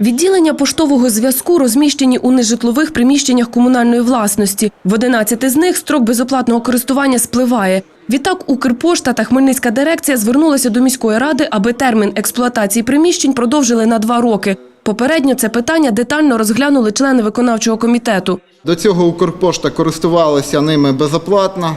Відділення поштового зв'язку розміщені у нежитлових приміщеннях комунальної власності. В 11 з них строк безоплатного користування спливає. Відтак Укрпошта та Хмельницька дирекція звернулися до міської ради, аби термін експлуатації приміщень продовжили на два роки. Попередньо це питання детально розглянули члени виконавчого комітету. До цього Укрпошта користувалася ними безоплатно.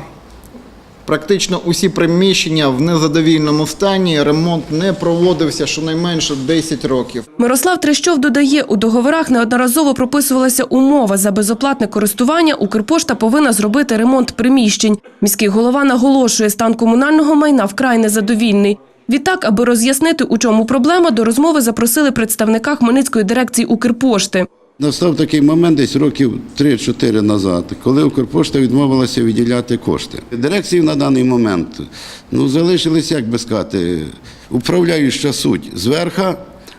Практично усі приміщення в незадовільному стані. Ремонт не проводився щонайменше 10 років. Мирослав Трещов додає, у договорах неодноразово прописувалася умова за безоплатне користування. Укрпошта повинна зробити ремонт приміщень. Міський голова наголошує, стан комунального майна вкрай незадовільний. Відтак, аби роз'яснити, у чому проблема, до розмови запросили представника Хмельницької дирекції Укрпошти. Настав такий момент десь років 3-4 назад, коли Укрпошта відмовилася виділяти кошти. Дирекції на даний момент ну, залишились, як би сказати, управляюча суть зверха,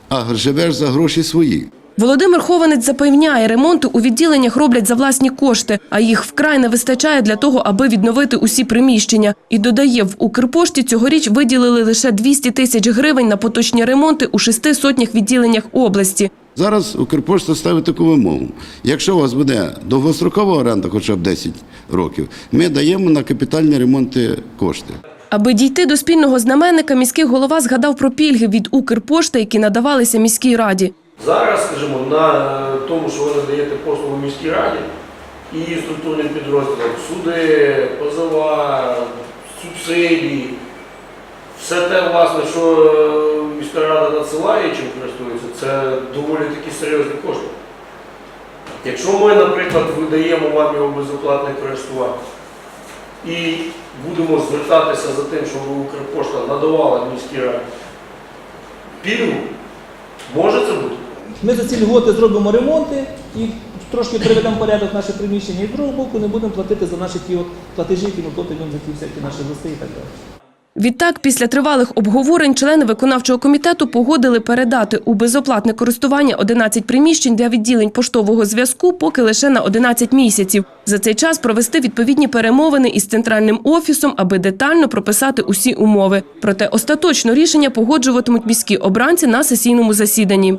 а живеш за гроші свої. Володимир Хованець запевняє, ремонти у відділеннях роблять за власні кошти, а їх вкрай не вистачає для того, аби відновити усі приміщення. І додає, в Укрпошті цьогоріч виділили лише 200 тисяч гривень на поточні ремонти у шести сотнях відділеннях області. Зараз Укрпошта ставить таку вимогу. Якщо у вас буде довгострокова оренда, хоча б 10 років, ми даємо на капітальні ремонти кошти. Аби дійти до спільного знаменника, міський голова згадав про пільги від Укрпошти, які надавалися міській раді. Зараз, скажімо, на тому, що ви надаєте послугу міській раді і структурним підрозділам, суди, позова, субсидії, все те, власне, що міська рада надсилає чим користується, це доволі такі серйозні кошти. Якщо ми, наприклад, видаємо вам його безоплатне користування і будемо звертатися за тим, щоб Укрпошта надавала міській раді пільгу, може це бути. Ми за ці льготи зробимо ремонти і трошки приведемо порядок наші приміщення, і з другого боку не будемо платити за наші ті от платежі, які ми платимо за ті всякі наші листи і так далі. Відтак, після тривалих обговорень, члени виконавчого комітету погодили передати у безоплатне користування 11 приміщень для відділень поштового зв'язку поки лише на 11 місяців. За цей час провести відповідні перемовини із центральним офісом, аби детально прописати усі умови. Проте остаточно рішення погоджуватимуть міські обранці на сесійному засіданні.